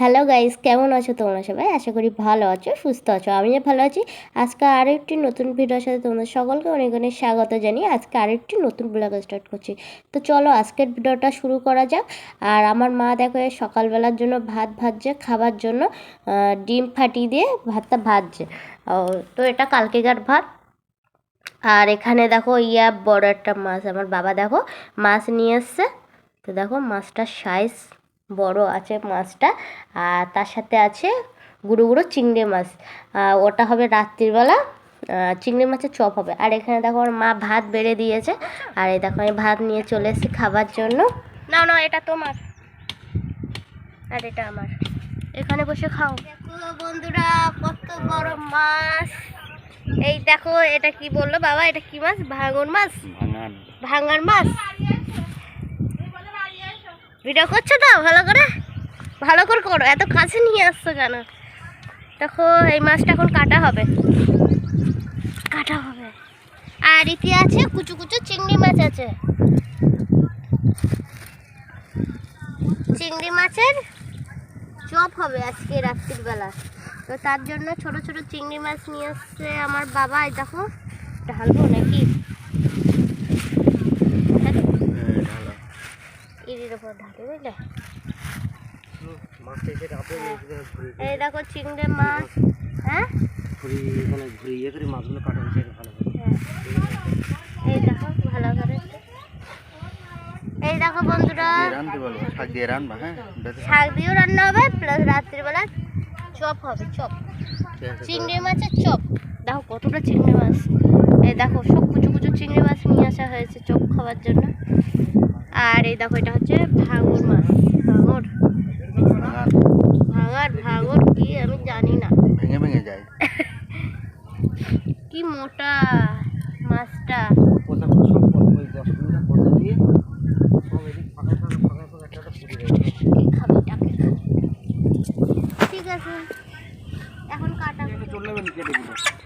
Hello guys কেমন আছো তোমরা সবাই? আশা করি ভালো আছো, সুস্থ আছো, আমিও ভালো আছি। আজকে আরও একটি নতুন ভিডিওর সাথে তোমাদের সকলকে অনেক অনেক স্বাগত জানিয়ে আজকে আরেকটি নতুন ব্লগ স্টার্ট করছি। তো চলো আজকের ভিডিওটা শুরু করা যাক। আর আমার মা দেখো সকালবেলার জন্য ভাত ভাজছে, খাবার জন্য ডিম ফাটিয়ে দিয়ে ভাতটা ভাজছে। তো এটা কালকেকার ভাত। আর এখানে দেখো ইয়া বড় একটা মাছ, আমার বাবা দেখো মাছ নিয়ে এসছে। তো দেখো মাছটার সাইজ বড় আছে মাছটা আর তার সাথে আছে গুঁড়ো গুঁড়ো চিংড়ি মাছ। ওটা হবে রাত্রিবেলা চিংড়ি মাছের চপ হবে। আর এখানে দেখো আমার মা ভাত বেড়ে দিয়েছে। আর এই দেখো আমি ভাত নিয়ে চলে এসেছি খাবার জন্য। না না এটা তোমার। আর এটা আমার। এখানে বসে খাও। দেখো বন্ধুরা কত বড় মাছ। এই দেখো এটা কি বলল বাবা? এটা কি মাছ? ভাঙন মাছ? ভাঙার মাছ? ভিডিও করছ তো? ভালো করে? ভালো করে করো। এত কাছে নিয়ে আসছো কেন? দেখো, এই মাছটা এখন কাটা হবে। কাটা হবে। আর ইতি আছে কুচু কুচু চিংড়ি মাছ আছে। চিংড়ি মাছের চপ হবে আজকে রাত্রির বেলা। তো তার জন্য ছোট ছোট চিংড়ি মাছ নিয়ে আসছে আমার বাবা। দেখো, ঢালবো নাকি? বুঝলে? এই দেখো চিংড়ি মাছ। হ্যাঁ? হ্যাঁ। এই দেখো ভালো করে। এই দেখো বন্ধুরা। শাক দিয়েও রান্না হবে প্লাস রাত্রিবেলা চপ হবে চপ। চিংড়ি মাছের চপ। দেখো কতটা চিংড়ি মাছ। এই দেখো সব কুচু কুচু চিংড়ি মাছ নিয়ে আসা হয়েছে চপ খাওয়ার জন্য। আর এই দেখো এটা হচ্ছে ভাঙর মাছ। ভাঙর। ভাঙার ভাঙর কি আমি জানি না। ভেঙে ভেঙে যায়। কি মোটা মাছটা। কি খাবি টাকে ঠিক আছে এখন কাটা।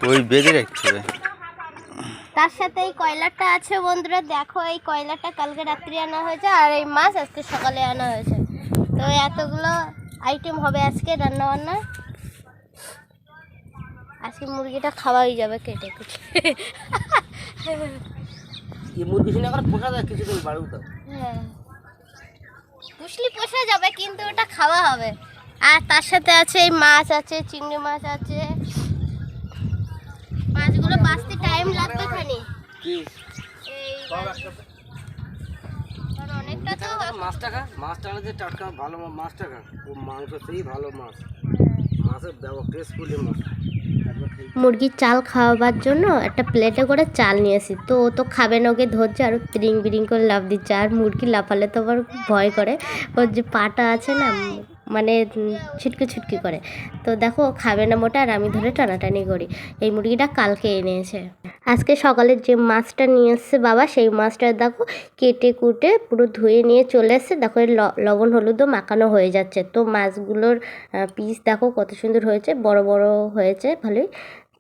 ওই বেঁধে রাখতে হবে। তার সাথে এই কয়লাটা আছে বন্ধুরা দেখো এই কয়লাটা কালকে রাত্রি আনা হয়েছে আর এই মাছ আজকে সকালে আনা হয়েছে। তো এতগুলো আইটেম হবে আজকে রান্না বান্না আজকে মুরগিটা খাওয়াই যাবে কেটে কুটে। হ্যাঁ। পুষলি পোষা যাবে কিন্তু ওটা খাওয়া হবে। আর তার সাথে আছে এই মাছ আছে চিংড়ি মাছ আছে। মাছগুলো বাঁচতে টাইম লাগবে খানি এই অনেকটা তো মাছ টাকা মাছ যে টাটকা ভালো মা- মাছ মাংস সেই ভালো মাছ। মাছের ব্যবহার টেস্টফুলি মাছ মুরগির চাল খাওয়াবার জন্য একটা প্লেটে করে চাল নিয়ে আসি। তো ও তো খাবে না ওকে ধরছে আর ত্রিং বিরিং করে লাভ দিচ্ছে। আর মুরগি লাফালে তো আবার ভয় করে। ওর যে পাটা আছে না মানে ছিটকি ছিটকে করে। তো দেখো, খাবে না মোটা, আর আমি ধরে টানাটানি করি। এই মুরগিটা কালকে এনেছে। আজকে সকালের যে মাছটা নিয়ে এসছে বাবা, সেই মাছটা দেখো, কেটে কুটে পুরো ধুয়ে নিয়ে চলে এসছে। দেখো লবণ হলুদও মাখানো হয়ে যাচ্ছে। তো মাছগুলোর পিস দেখো, কত সুন্দর হয়েছে, বড় বড় হয়েছে, ভালোই।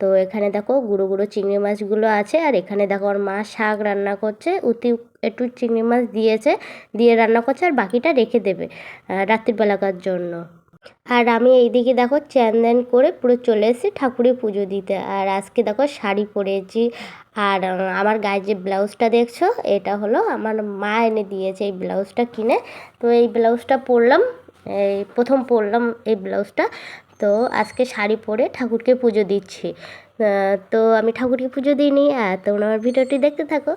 তো এখানে দেখো গুঁড়ো গুঁড়ো চিংড়ি মাছগুলো আছে, আর এখানে দেখো আমার মা শাক রান্না করছে, উতি একটু চিংড়ি মাছ দিয়েছে, দিয়ে রান্না করছে আর বাকিটা রেখে দেবে রাত্রিবেলাকার জন্য। আর আমি এইদিকে দেখো চ্যান করে পুরো চলে এসেছি ঠাকুরের পুজো দিতে, আর আজকে দেখো শাড়ি পরেছি। আর আমার গায়ে যে ব্লাউজটা দেখছ, এটা হলো আমার মা এনে দিয়েছে এই ব্লাউজটা কিনে। তো এই ব্লাউজটা পরলাম, এই প্রথম পরলাম এই ব্লাউজটা। তো আজকে শাড়ি পরে ঠাকুরকে পুজো দিচ্ছি। তো আমি ঠাকুরকে পুজো দিই নি আর তোমরা আমার ভিডিওটি দেখতে থাকো।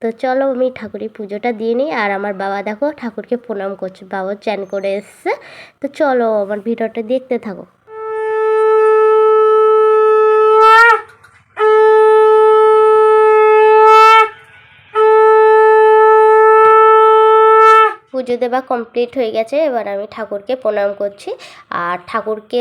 তো চলো আমি ঠাকুরের পুজোটা দিয়ে নিই, আর আমার বাবা দেখো ঠাকুরকে প্রণাম করছে, বাবা চ্যান করে এসছে। তো চলো আমার ভিডিওটা দেখতে থাকো। পুজো দেওয়া কমপ্লিট হয়ে গেছে, এবার আমি ঠাকুরকে প্রণাম করছি। আর ঠাকুরকে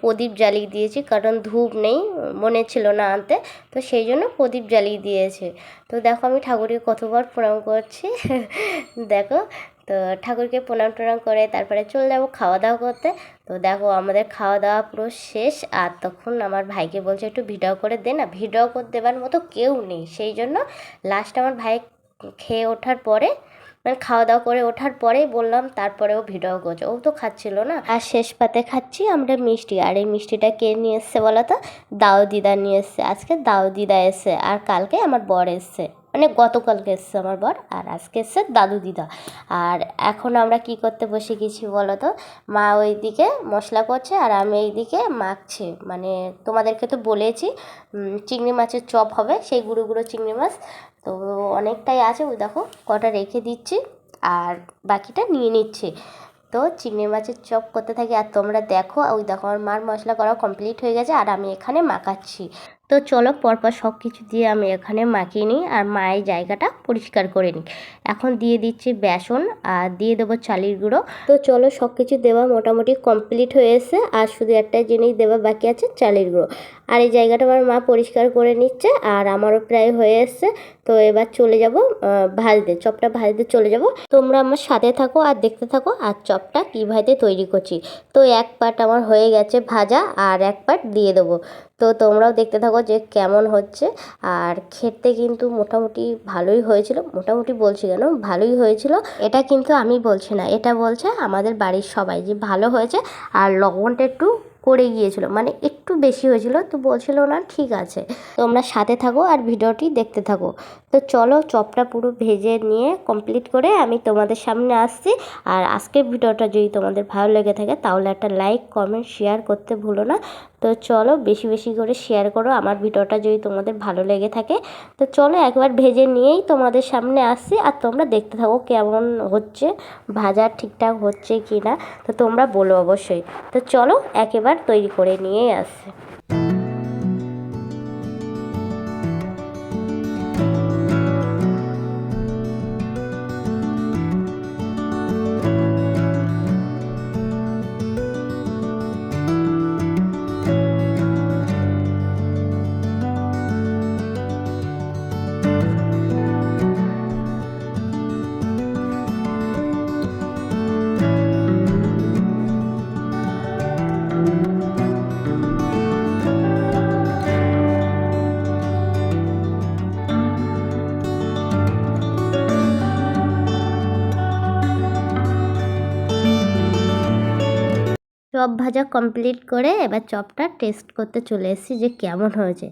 প্রদীপ জ্বালিয়ে দিয়েছি, কারণ ধূপ নেই, মনে ছিল না আনতে, তো সেই জন্য প্রদীপ জ্বালিয়ে দিয়েছে। তো দেখো আমি ঠাকুরকে কতবার প্রণাম করছি, দেখো। তো ঠাকুরকে প্রণাম টনাম করে তারপরে চলে যাব খাওয়া দাওয়া করতে। তো দেখো আমাদের খাওয়া দাওয়া পুরো শেষ, আর তখন আমার ভাইকে বলছে, একটু ভিডিও করে দে না, ভিডিও করে দেবার মতো কেউ নেই। সেই জন্য লাস্ট আমার ভাই খেয়ে ওঠার পরে মানে খাওয়া দাওয়া করে ওঠার পরেই বললাম তারপরে ও ভিডিও করছে ও তো খাচ্ছিল না। আর শেষ পাতে খাচ্ছি আমরা মিষ্টি। আর এই মিষ্টিটা কে নিয়ে এসছে বলো তো? দাও দিদা নিয়ে এসছে। আজকে দাও দিদা আর কালকে আমার বর এসছে। মানে গতকালকে এসছে আমার বর আর আজকে এসছে দাদু দিদা। আর এখন আমরা কি করতে বসে গেছি বলো তো মা ওইদিকে মশলা করছে আর আমি এইদিকে মাখছি। মানে তোমাদেরকে তো বলেছি চিংড়ি মাছের চপ হবে, সেই গুঁড়ো গুঁড়ো চিংড়ি মাছ। তো অনেকটাই আছে ওই দেখো কটা রেখে দিচ্ছি আর বাকিটা নিয়ে নিচ্ছে। তো চিংড়ি মাছের চপ করতে থাকি আর তোমরা দেখো, ওই দেখো আমার মার মশলা করা কমপ্লিট হয়ে গেছে আর আমি এখানে মাখাচ্ছি। তো চলো পরপর সব কিছু দিয়ে আমি এখানে মাখিয়ে নিই আর মায়ের জায়গাটা পরিষ্কার করে নিই। এখন দিয়ে দিচ্ছি বেসন আর দিয়ে দেবো চালের গুঁড়ো। তো চলো সব কিছু দেওয়া মোটামুটি কমপ্লিট হয়ে এসে আর শুধু একটা জিনিস দেওয়া বাকি আছে, চালের গুঁড়ো। আর এই জায়গাটা আমার মা পরিষ্কার করে নিচ্ছে আর আমারও প্রায় হয়ে এসছে। তো এবার চলে যাব ভাজতে চপটা ভাজতে চলে যাব। তোমরা আমার সাথে থাকো আর দেখতে থাকো আর চপটা কীভাবে তৈরি করছি। তো এক পার্ট আমার হয়ে গেছে ভাজা আর এক পার্ট দিয়ে দেবো। তো তোমরাও দেখতে থাকো যে কেমন হচ্ছে। আর খেতে কিন্তু মোটামুটি ভালোই হয়েছিল। মোটামুটি বলছি কেন? ভালোই হয়েছিল। এটা কিন্তু আমি বলছি না। এটা বলছে আমাদের বাড়ির সবাই যে ভালো হয়েছে। আর লবণটা একটু করে গিয়েছিল। মানে একটু বেশি হয়েছিল, তো বলছিল না, ঠিক আছে, তোমরা সাথে থাকো আর ভিডিওটি দেখতে থাকো। তো চলো চপটা পুরো ভেজে নিয়ে কমপ্লিট করে আমি তোমাদের সামনে আসছি। আর আজকের ভিডিওটা যদি তোমাদের ভালো লেগে থাকে, তাহলে একটা লাইক কমেন্ট শেয়ার করতে ভুলো না। তো চলো বেশি বেশি করে শেয়ার করো আমার ভিডিওটা যদি তোমাদের ভালো লেগে থাকে। তো চলো একবার ভেজে নিয়েই তোমাদের সামনে আসছি। আর তোমরা দেখতে থাকো কেমন হচ্ছে, ভাজা ঠিকঠাক হচ্ছে কি না তো তোমরা বলো অবশ্যই। তো চলো একেবার তৈরি করে নিয়েই আসছে। আছে চপ ভাজা কমপ্লিট করে এবার চপটা টেস্ট করতে চলে এসেছি যে কেমন হয়েছে।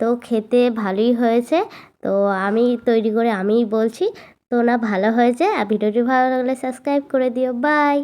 তো খেতে ভালোই হয়েছে। তো আমি তৈরি করে আমিই বলছি। তো না, ভালো হয়েছে। আর ভিডিওটি ভালো লাগলে সাবস্ক্রাইব করে দিও। বাই